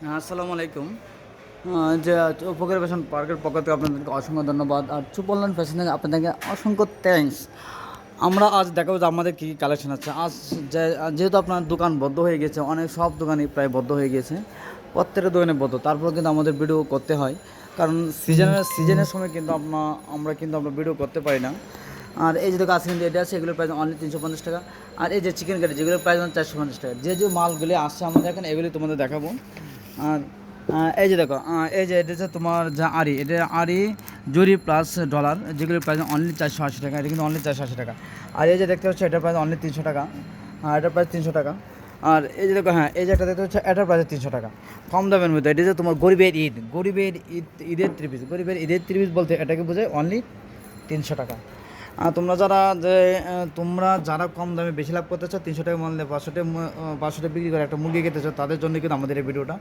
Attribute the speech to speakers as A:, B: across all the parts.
A: হ্যাঁ, আসসালামু আলাইকুম। যে উপকার ফ্যাশন পার্কের পক্ষ থেকে আপনাদেরকে অসংখ্য ধন্যবাদ। আর চুপল্লান ফ্যাশনে আপনাদেরকে অসংখ্য থ্যাঙ্কস আমরা আজ দেখাবো যে আমাদের কী কী কালেকশন আছে। আজ যেহেতু আপনার দোকান বদ্ধ হয়ে গেছে অনেক সব দোকানই প্রায় বদ্ধ হয়ে গেছে। প্রত্যেকটা দোকানে বদ্ধ। তারপর কিন্তু আমাদের ভিডিও করতে হয়। কারণ সিজনের সিজনের সময় কিন্তু আমরা আমরা কিন্তু আমরা ভিডিও করতে পারি না। আর এই যে আজকে কিন্তু এটা আছে এগুলোর প্রাইস অনলি তিনশো পঞ্চাশ টাকা। আর এই যে চিকেন কারি যেগুলোর প্রাইস চারশো পঞ্চাশ টাকা। যে যে মালগুলি আসছে আমাদের এখানে এগুলি তোমাদের দেখাবো। আর এই যে দেখো এই যে এটা হচ্ছে তোমার যা আরি এটা আরি জুরি প্লাস ডলার যেগুলোর প্রাইস অনলি চারশো আশি টাকা, এটা কিন্তু অনলি চারশো আশি টাকা। আর এই যে দেখতে পাচ্ছ এটার প্রাইস অনলি তিনশো টাকা, আর এটার প্রাইস তিনশো টাকা। আর এই যে দেখো হ্যাঁ এই যে একটা দেখতে হচ্ছে এটার প্রাইস তিনশো টাকা। কম দামের মধ্যে, এটা যে তোমার গরিবের ঈদ গরিবের ঈদ, ঈদের ত্রিপিস গরিবের ঈদের ত্রিপিস বলতে এটাকে বোঝায় অনলি তিনশো টাকা। তোমরা যারা যে তোমরা যারা কম দামে বেশি লাভ করতে চাও, তিনশো টাকা মানলে পাঁচশো টাকা পাঁচশো টাকা বিক্রি করে একটা মুরগি খেতে চাও, তাদের জন্য কিন্তু আমাদের এই ভিডিওটা।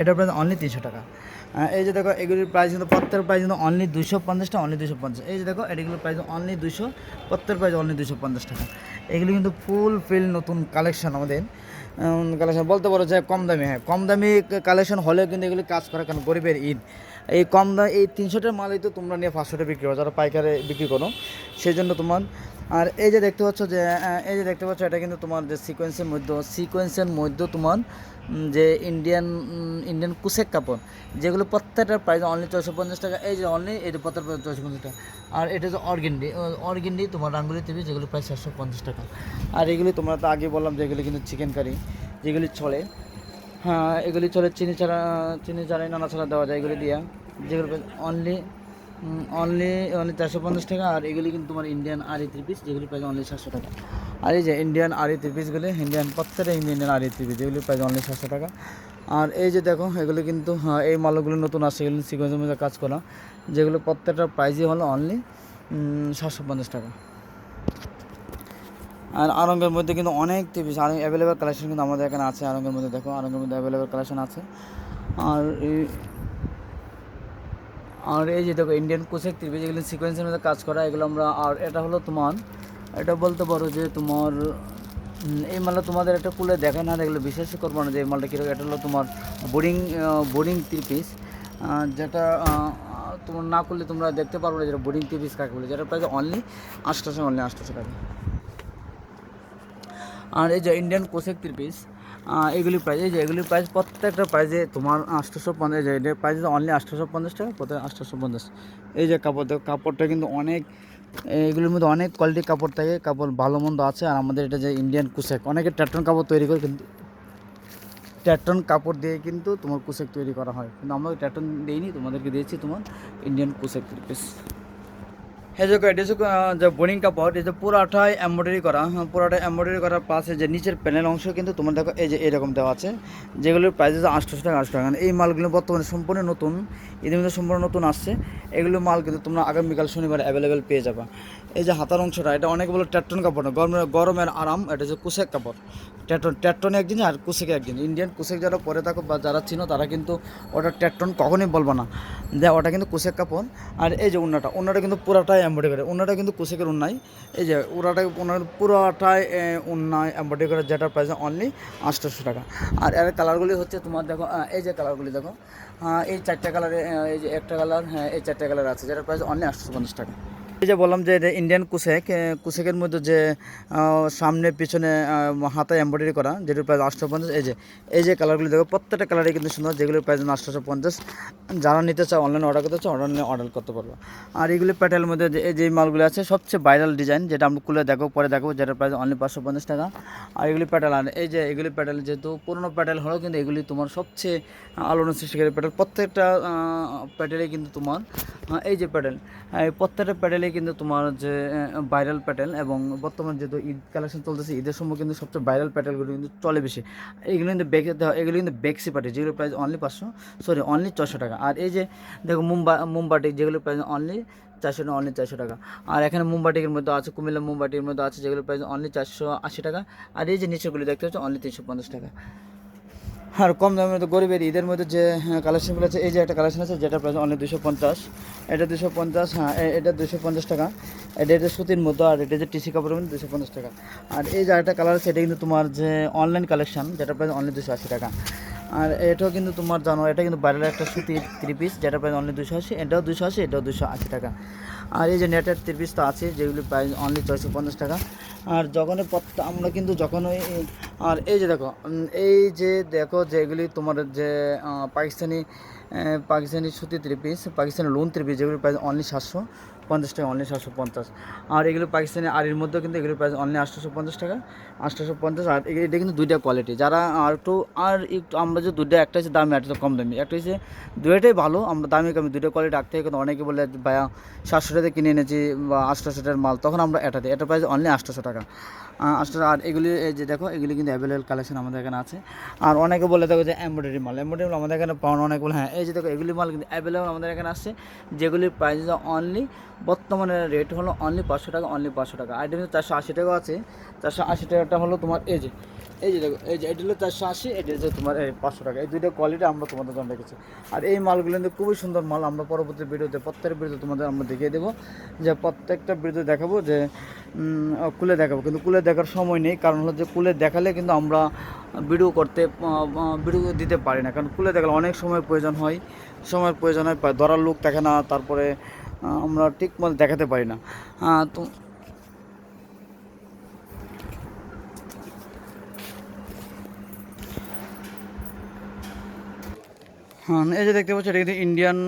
A: এটার প্রাইস অনলি তিনশো টাকা। এই যে দেখো, এগুলির প্রাইস কিন্তু প্রত্যেকের প্রাইস কিন্তু অনলি দুশো পঞ্চাশটা অনলি দুশো পঞ্চাশ। এই যে দেখো এগুলোর প্রাইস অনলি দুশো প্রত্যেকের প্রাইস অনলি দুশো পঞ্চাশ টাকা। এগুলি কিন্তু ফুল ফিল নতুন কালেকশন আমাদের। কালেকশন বলতে পারো যে কম দামি হ্যাঁ কম দামি কালেকশন হলেও কিন্তু এগুলি কাজ করে, কারণ গরিবের ঈদ। এই কম দাম এই তিনশোটার মালই তো তোমরা নিয়ে পাঁচশোটা বিক্রি করো, যারা পাইকারে বিক্রি করো। সেই জন্য তোমার, আর এই যে দেখতে পাচ্ছ যে এই যে দেখতে পাচ্ছ এটা কিন্তু তোমার যে সিকোয়েন্সের মধ্যে সিকোয়েন্সের মধ্যে তোমার যে ইন্ডিয়ান ইন্ডিয়ান কুশেক কাপড়, যেগুলো প্রত্যেকটার প্রাইস অনলি ছয়শো পঞ্চাশ টাকা, এই যে অনলি এটা প্রত্যেক ছয়শো পঞ্চাশ টাকা। আর এটা হচ্ছে অর্গেন্ডি অর্গেন্ডি তোমার রাঙ্গুলি টিভি যেগুলো প্রায় চারশো পঞ্চাশ টাকা। আর এগুলি তোমরা তো আগে বললাম যে এগুলি কিন্তু চিকেন কারি যেগুলি চলে হ্যাঁ এগুলি চলে চিনি ছাড়া, চিনি ছাড়াই নানা ছাড়া দেওয়া যায় এগুলি দিয়া। যেগুলো অনলি অনলি অনলি চারশো পঞ্চাশ টাকা, আর এগুলি কিন্তু তোমার ইন্ডিয়ান আরি থ্রি পিস যেগুলি প্রাইস অনলি সাতশো টাকা। আর এই যে ইন্ডিয়ান আরি থ্রি পিসগুলি ইন্ডিয়ান প্রত্যেকটা ইন্ডিয়ান আরি থ্রি পিস যেগুলি প্রাইস অনলি সাতশো টাকা। আর এই যে দেখো, এগুলো কিন্তু হ্যাঁ এই মালগুলো নতুন আসছে, এগুলো সিকোয়েন্সের মধ্যে কাজ করা। যেগুলো প্রত্যেকটা প্রাইসই হলো অনলি সাতশো পঞ্চাশ টাকা। আর আরঙ্গের মধ্যে কিন্তু অনেক টিভি আর অ্যাভেলেবেল কালেকশন কিন্তু আমাদের এখানে আছে আরঙ্গের মধ্যে। দেখো, আরঙ্গের মধ্যে অ্যাভেলেবেল কালেকশন আছে। আর এই আর এই যে দেখো ইন্ডিয়ান কোচেক টিভি যেগুলো সিকোয়েন্সের মধ্যে কাজ করা, এগুলো আমরা, আর এটা হলো তোমার, এটা বলতে পারো যে তোমার এই মালটা তোমাদের একটা খুলে দেখে না দেখলে বিশ্বাসই করব না যে এই মালটা কীরকম, এটা হলো তোমার বোর্ডিং বোরিং ত্রিপিস যেটা তোমার না করলে তোমরা দেখতে পারব না যেটা বোর্ডিং ত্রিপিস কাকে বলে, যেটা প্রায় অনলি আটশোশো অনলি আটশোশো টাকা। আর এই যে ইন্ডিয়ান কোসেক থ্রি পিস এগুলি প্রাইস এই যে এগুলির প্রাইস প্রত্যেকটা প্রাইজে তোমার আটশোশো পঞ্চাশ এটার প্রাইস অনলি আটশোশো পঞ্চাশ টাকা প্রত্যেক আটশোশো পঞ্চাশ। এই যে কাপড়, দেখো, কাপড়টা কিন্তু অনেক, এগুলির মধ্যে অনেক কোয়ালিটির কাপড় থাকে, কাপড় ভালো মন্দ আছে। আর আমাদের এটা যে ইন্ডিয়ান কুশেক, অনেকে ট্যাটন কাপড় তৈরি করে, কিন্তু ট্যাটন কাপড় দিয়ে কিন্তু তোমার কুশেক তৈরি করা হয়। কিন্তু আমরা ট্যাটন দিইনি, তোমাদেরকে দিয়েছি তোমার ইন্ডিয়ান কুশেক। পিস এই যে এটা যে বোরিং কাপড় যে পুরাটাই এমব্রয়ডারি করা হ্যাঁ পুরাটাই এমব্রয়ডারি করার পাশে যে নিচের প্যানেল অংশ কিন্তু তোমার দেখো, এই যে এরকম দেওয়া আছে, যেগুলোর প্রাইস আছে আটশোশো টাকা আটশো টাকা। এই মালগুলো বর্তমানে সম্পূর্ণ নতুন, ইতিমধ্যে সম্পূর্ণ নতুন আসছে। এগুলো মাল কিন্তু তোমরা আগামীকাল শনিবার অ্যাভেলেবেল পেয়ে যাবা। এই যে হাতার অংশটা এটা অনেক বলো ট্যাটন কাপড় না গরমের গরমের আরাম এটা হচ্ছে কুশেক কাপড়। ট্যাটন ট্যাটনে একদিন আর কুশেকে একদিন ইন্ডিয়ান কুশেক যারা পরে থাকো বা যারা চিনো তারা কিন্তু ওটা ট্যাটন কখনোই বলব না। যে ওটা কিন্তু কুশেক কাপড়। আর এই যে উন্নাটা উন্নাটা কিন্তু পুরাটাই এমব্রয়ডারি করে। উন্নাটা কিন্তু কুশেকের উন্নাই। এই যে ওরাটা ওনার পুরোটাই উন্নায় এমব্রয়ডারি করে যেটার প্রাইস অনলি আটশোশো টাকা। আর এর কালারগুলি হচ্ছে তোমার দেখো এই যে কালারগুলি দেখো আহ, এই চারটে কালারে এই যে একটা কালার হ্যাঁ এই চারটে কালার আছে যেটার প্রাইস অনলি আটশোশো পঞ্চাশ টাকা। এই যে বললাম যে এটা ইন্ডিয়ান কুশেক কুশেকের মধ্যে যে সামনে, পিছনে হাতায় এমব্রয়ডারি করা, যেটার প্রাইস আটশো পঞ্চাশ, এই যে এই যে কালারগুলি দেখো, প্রত্যেকটা কালারই কিন্তু সুন্দর, যেগুলোর প্রাইস আটশোশো পঞ্চাশ। যারা নিতে চায় অনলাইনে অর্ডার করতে চাও অনলাইনে অর্ডার করতে পারব। আর এগুলি প্যাটেলের মধ্যে যে, এই যে মালগুলো আছে, সবচেয়ে ভাইরাল ডিজাইন যেটা আমরা খুলে দেখো, পরে দেখো, যেটার প্রাইস অনলি পাঁচশো পঞ্চাশ টাকা। আর এগুলি প্যাটেল আর এই যে এগুলি প্যাটেল যেহেতু পুরোনো প্যাটেল হলেও কিন্তু এগুলি তোমার সবচেয়ে আলোড়ন সৃষ্টিকারী প্যাটেল প্রত্যেকটা প্যাটেলে কিন্তু তোমার এই যে প্যাটেল প্রত্যেকটা প্যাটেলে কিন্তু তোমার যে ভাইরাল প্যাটেল এবং বর্তমান যেহেতু ঈদ কালেকশন চলতেছে, ঈদের সময় কিন্তু সবচেয়ে ভাইরাল প্যাটেলগুলো কিন্তু চলে বেশি। এগুলো কিন্তু এগুলো কিন্তু বেক্সি পার্টি যেগুলো প্রাইস অনলি পাঁচশো সরি অনলি ছশো টাকা। আর এই যে, দেখো মুম্বা মুম্বাটি যেগুলো প্রাইস অনলি চারশো টাকা অনলি চারশো টাকা। আর এখানে মুম্বাটির মধ্যে আছে, কুমিল্লা মুম্বাটির মধ্যে আছে যেগুলো প্রাইস অনলি চারশো আশি টাকা। আর এই যে নিচেগুলি দেখতে হচ্ছে অনলি তিনশো পঞ্চাশ টাকা। আর কম দামের মধ্যে গরিবের ঈদের মধ্যে যে কালেকশনগুলো আছে, এই যে একটা কালেকশন আছে যেটা প্রাইস অনলি দুশো পঞ্চাশ। এটা দুশো পঞ্চাশ হ্যাঁ এটা দুশো পঞ্চাশ টাকা। এটা এটা সুতির মতো আর এটা যে টিসি কাপড়ের মধ্যে দুশো পঞ্চাশ টাকা। আর এই যে একটা কালার আছে, এটা কিন্তু তোমার যে অনলাইন কালেকশন যেটা প্রাইস অনলি দুশো আশি টাকা। আর এটাও কিন্তু তোমার জানো, এটা কিন্তু বাইরের একটা সুতির থ্রি পিস যেটা প্রাইস অনলি দুশো আশি, এটাও দুশো আশি, এটাও দুশো আশি টাকা। আর এই যে নেটের থ্রি পিস তো আছে যেগুলি প্রাইস অনলি ছয়শো পঞ্চাশ টাকা। আর যখন প্রত্যেক আমরা কিন্তু যখন ওই আর এই যে দেখো এই যে দেখো যেগুলি তোমার যে পাকিস্তানি পাকিস্তানি সুতি three piece Pakistani lawn three piece যেগুলি প্রাইস অনলি সাতশো পঞ্চাশ টাকা অনলি সাতশো পঞ্চাশ। আর এগুলো পাকিস্তানি আরির মধ্যেও কিন্তু এগুলো প্রাইস অনলি আটশোশো পঞ্চাশ টাকা, আটশোশো পঞ্চাশ। আর এটা কিন্তু দুইটা কোয়ালিটি যারা আর একটু আর একটু আমরা যে দুইটা একটা হচ্ছে দামি, একটা কম দামি। একটা হচ্ছে দুইটাই ভালো, আমরা দামি কমি। দুইটা কোয়ালিটি রাখতে হয় কিন্তু অনেকে বলে, ভাইয়া, সাতশো টাকা কিনে এনেছি বা আটশোশো টাকার মাল। তখন আমরা এটা দিই। এটা প্রাইস অনলি আটশোশো টাকা। আটশো আর এগুলি যে দেখো, এগুলি কিন্তু অ্যাভেলেবেল কালেকশন আমাদের এখানে আছে। আর অনেকে বলে, দেখো যে এমব্রয়ডারি মাল। এমব্রয়ডারি মাল আমাদের এখানে পাওয়া অনেক বলে হ্যাঁ এই যে দেখো, এগুলি মাল কিন্তু অ্যাভেলেবল আমাদের এখানে আসছে যেগুলির প্রাইস অনলি বর্তমানে রেট হলো অনলি পাঁচশো টাকা অনলি পাঁচশো টাকা। আইটেম চারশো আশি টাকা আছে, চারশো আশি টাকাটা হলো তোমার এই যে এই যে দেখো, এই যে এটা হলো চারশো আশি এটা হচ্ছে তোমার এই পাঁচশো টাকা। এই দুইটা কোয়ালিটি আমরা তোমাদের জন্য রেখেছি। আর এই মালগুলো কিন্তু খুবই সুন্দর মাল। আমরা পরবর্তী ভিডিওতে, প্রত্যেকটা ভিডিও তোমাদের আমরা দেখিয়ে দেবো যে প্রত্যেকটা ভিডিও দেখাবো যে কুলে দেখাবো। কিন্তু কুলে দেখার সময় নেই। কারণ হলো যে কুলে দেখালে কিন্তু আমরা ভিডিও করতে ভিডিও দিতে পারি না। কারণ কুলে দেখালে অনেক সময় প্রয়োজন হয়। সময়ের প্রয়োজন হয় ধরার লোক থাকে না, তারপরে আমরা ঠিক মতো দেখাতে পারি না। তো এই যে দেখতে পাচ্ছি এটা কিন্তু ইন্ডিয়ান